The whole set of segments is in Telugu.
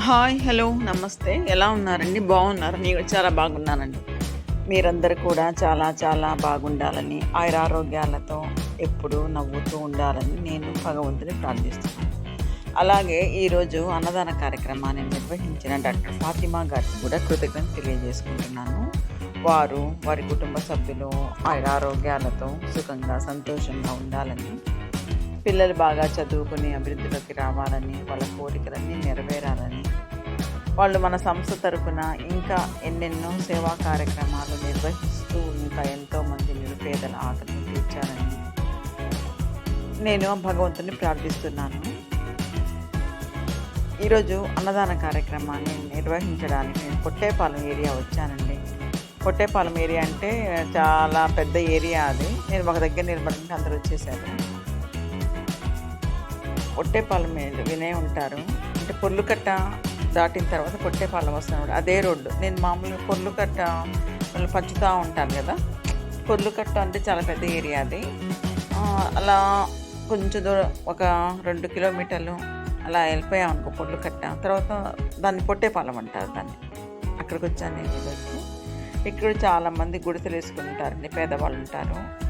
హాయ్ హలో నమస్తే. ఎలా ఉన్నారండి? బాగున్నారు? నేను చాలా బాగున్నానండి. మీరందరూ కూడా చాలా చాలా బాగుండాలని ఆయురారోగ్యాలతో ఎప్పుడూ నవ్వుతూ ఉండాలని నేను భగవంతుని ప్రార్థిస్తున్నాను. అలాగే ఈరోజు అన్నదాన కార్యక్రమాన్ని నిర్వహించిన డాక్టర్ ఫాతిమా గారికి కూడా కృతజ్ఞత తెలియజేసుకుంటున్నాను. వారు వారి కుటుంబ సభ్యులు ఆయురారోగ్యాలతో సుఖంగా సంతోషంగా ఉండాలని పిల్లలు బాగా చదువుకుని అభివృద్ధిలోకి రావాలని వాళ్ళ కోరికలను వాళ్ళు మన సంస్థ తరపున ఇంకా ఎన్నెన్నో సేవా కార్యక్రమాలు నిర్వహిస్తూ ఇంకా ఎంతోమంది నిరుపేదల ఆకలిని తీర్చారని నేను భగవంతుని ప్రార్థిస్తున్నాను. ఈరోజు అన్నదాన కార్యక్రమాన్ని నిర్వహించడానికి నేను పొట్టేపాలెం ఏరియా వచ్చానండి. పొట్టేపాలెం ఏరియా అంటే చాలా పెద్ద ఏరియా అది. నేను ఒక దగ్గర నిలబడి అందరూ వచ్చేసారు. పొట్టేపాలెం వినే ఉంటారు. అంటే పొల్లుకట్ట దాటిన తర్వాత కొట్టేపాలెం వస్తున్నాడు అదే రోడ్డు. నేను మామూలుగా కొర్లు కట్ట పంచుతూ ఉంటాను కదా. పొర్లుకట్ట అంటే చాలా పెద్ద ఏరియా అది. అలా కొంచెం దూరం ఒక రెండు కిలోమీటర్లు అలా వెళ్ళిపోయాం అనుకో పొర్లుకట్ట తర్వాత దాన్ని పొట్టేపాలెం అంటారు దాన్ని. అక్కడికి వచ్చాను నేను ఇక్కడ చాలామంది గుడిసెలు వేసుకుంటారండి పేదవాళ్ళు ఉంటారు.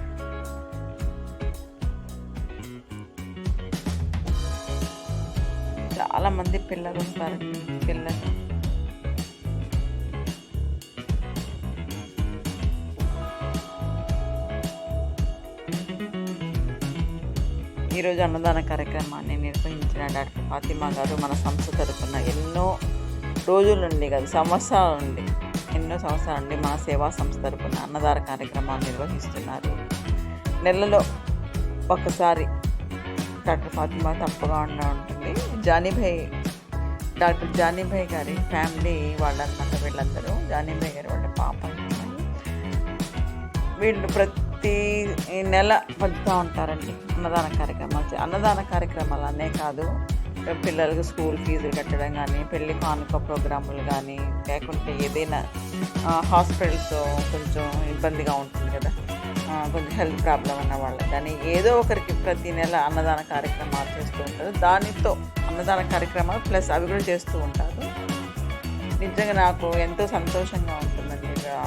చాలా మంది పిల్లలు ఉంటారు పిల్లలు. ఈరోజు అన్నదాన కార్యక్రమాన్ని నిర్వహించిన డాక్టర్ ఫాతిమా గారు మన సంస్థ తరఫున ఎన్నో రోజుల నుండి కాదు సంవత్సరాల నుండి ఎన్నో సంవత్సరాల నుండి మన సేవా సంస్థ తరఫున అన్నదాన కార్యక్రమాలు నిర్వహిస్తున్నారు. నెలలో ఒకసారి డాక్టర్ ఫాతిమా తప్పగా ఉండే ఉంటుంది. జానీభాయ్ డాక్టర్ జానీభాయ్ గారి ఫ్యామిలీ వాళ్ళన్నమాట వీళ్ళందరూ జానీభాయ్ గారి వాళ్ళ పాప వీళ్ళు ప్రతి నెల పంచుతూ ఉంటారండి అన్నదాన కార్యక్రమాలు అన్నదాన కార్యక్రమాలు అనే కాదు. పిల్లలకు స్కూల్ ఫీజులు కట్టడం కానీ పెళ్ళి కానుక ప్రోగ్రాములు కానీ లేకుంటే ఏదైనా హాస్పిటల్స్ కొంచెం ఇబ్బందిగా ఉంటుంది కదా. కొంచెం హెల్త్ ప్రాబ్లం ఉన్న వాళ్ళ కానీ ఏదో ఒకరికి ప్రతి నెల అన్నదాన కార్యక్రమాలు చేస్తూ ఉంటారు. దానితో అన్నదాన కార్యక్రమాలు ప్లస్ అవి కూడా చేస్తూ ఉంటారు. నిజంగా నాకు ఎంతో సంతోషంగా ఉంటుందండి.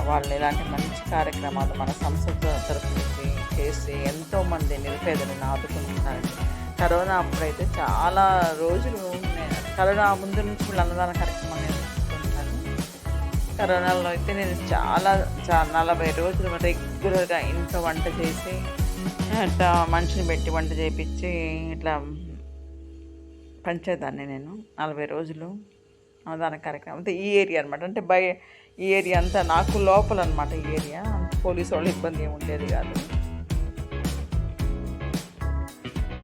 వాళ్ళు ఇలాంటి మంచి కార్యక్రమాలు మన సంస్థ తరఫు నుంచి చేసి ఎంతోమంది నిరుపేదలను ఆదుకుంటున్నారండి కరోనా అప్పుడైతే చాలా రోజులు కరోనా ముందు నుంచి వీళ్ళు అన్నదాన కార్యక్రమాలు కరోనాలో అయితే నేను చాలా చాలా నలభై రోజులు రెగ్యులర్గా ఇంట్లో వంట చేసి ఇట్లా మనిషిని పెట్టి వంట చేయించి ఇట్లా పంచేదాన్ని నేను. నలభై రోజులు దాని కార్యక్రమం. అంటే ఈ ఏరియా అనమాట అంటే బయ ఈ ఏరియా అంతా నాకు లోపల అనమాట ఈ ఏరియా. పోలీసు వాళ్ళు ఇబ్బంది ఏమి ఉండేది కాదు.